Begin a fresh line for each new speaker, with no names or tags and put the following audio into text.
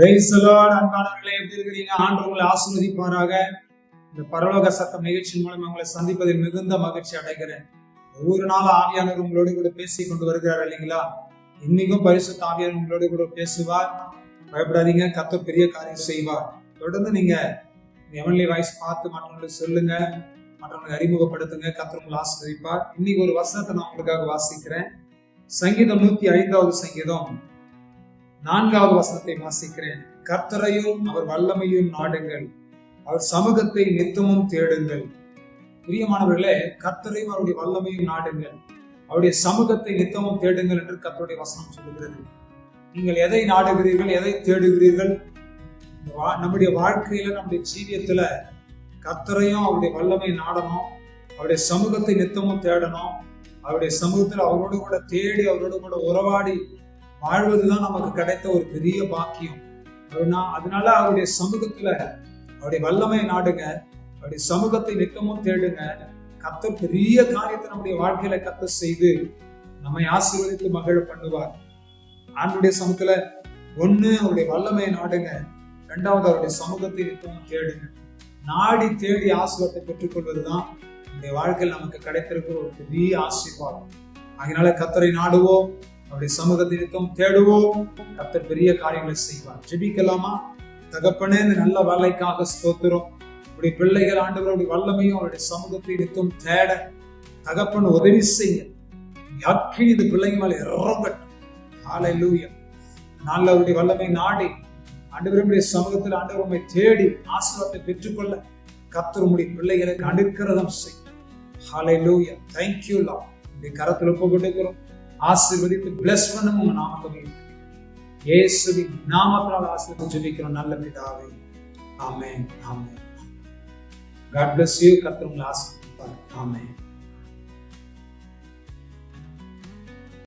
Praise அன்பானவர்களே எப்படி இருக்கிறீங்க? ஆண்டு உங்களை ஆசீர்வதிப்பாராக. இந்த பரலோக சத்தம் நிகழ்ச்சியின் மூலம் உங்களை சந்திப்பதில் மிகுந்த மகிழ்ச்சி அடைகிறேன். ஒவ்வொரு நாள் ஆவியானவர் உங்களோடு கூட பேசி கொண்டு வருகிறார் இல்லைங்களா? இன்னைக்கும் பரிசுத்த ஆவியானவர் உங்களோடு கூட பேசுவார். பயப்படாதீங்க கத்த பெரிய காரியம் செய்வார். தொடர்ந்து நீங்க எவன்லி வாய்ஸ் பார்த்து மற்றவங்களுக்கு சொல்லுங்க மற்றவங்களை அறிமுகப்படுத்துங்க கத்தர் உங்களை ஆசீர்வதிப்பார். இன்னைக்கு ஒரு வசனத்தை நான் உங்களுக்காக வாசிக்கிறேன். சங்கீதம் நூத்தி ஐந்தாவது சங்கீதம். நான்காவது வசனத்தை வாசிக்கிறேன். கர்த்தரையும் அவர் வல்லமையும் நாடுங்கள். அவர் சமூகத்தை நித்தமும் தேடுங்கள். பிரியமானவர்களே கர்த்தரையும் அவருடைய வல்லமையும் நாடுங்கள். அவருடைய சமூகத்தை நித்தமும் தேடுங்கள் என்று கர்த்தருடைய வசனம் சொல்லுகிறது. நீங்கள் எதை நாடுகிறீர்கள் எதை தேடுகிறீர்கள்? வா- நம்முடைய வாழ்க்கையில நம்முடைய ஜீவியத்துல கர்த்தரையும் அவருடைய வல்லமை நாடணும். அவருடைய சமூகத்தை நித்தமும் தேடணும். அவருடைய சமூகத்தில் அவரோடு கூட தேடி அவரோடு கூட உறவாடி வாழ்வதுதான் நமக்கு கிடைத்த ஒரு பெரிய பாக்கியம். அப்படின்னா அதனால அவருடைய சமூகத்துல அவருடைய வல்லமை நாடுங்க. அவருடைய சமூகத்தை நித்தமும் தேடுங்க. கத்த பெரிய காரியத்தை நம்முடைய வாழ்க்கையில கத்த செய்து நம்மை ஆசீர்வதித்து மகிழ பண்ணுவார். ஆண்டுடைய சமூகத்துல ஒண்ணு அவருடைய வல்லமையை நாடுங்க. ரெண்டாவது அவருடைய சமூகத்தை நித்தமும் தேடுங்க. நாடி தேடி ஆசீர்வாதத்தை பெற்றுக்கொள்வதுதான் நம்முடைய வாழ்க்கையில் நமக்கு கிடைத்திருக்கிற ஒரு பெரிய ஆசீர்வாதம். அதனால கத்தரை நாடுவோம். அவருடைய சமூகத்தை நித்தம் தேடுவோம். கத்தர் பெரிய காரியங்களை செய்வார். ஜெபிக்கலாமா? தகப்பனே இந்த நல்ல வேலைக்காக ஸ்தோத்திரம். உடைய பிள்ளைகள் ஆண்டவருடைய வல்லமையும் அவருடைய சமூகத்தை நித்தம் தேட. தகப்பன் உதவி செய்ய. அக்கினி இந்த பிள்ளைங்க மேல இறங்கட்டும். ஆலை லூயம் நல்ல அவருடைய வல்லமை நாடி. ஆண்டவருடைய சமூகத்தில் ஆண்டவர் தேடி ஆசீர்வாதத்தை பெற்றுக்கொள்ள கத்தர் உம்முடைய பிள்ளைகளுக்கு அனுக்கிறதம் செய். ஹாலை லூயா தேங்க்யூ லா உடைய கரத்தில் ஒப்பு கொடுக்கிறோம் ஆசீர்வதித்து பிளஸ் பண்ணும் உங்க நாமத்தை இயேசுவின் நாமத்தால் ஆசீர்வதித்து ஜெபிக்கிறோம். நல்ல பிதாவே. ஆமே ஆமே காட் bless you. கர்த்தர் உங்களை ஆசீர்வதிப்பார். ஆமென்.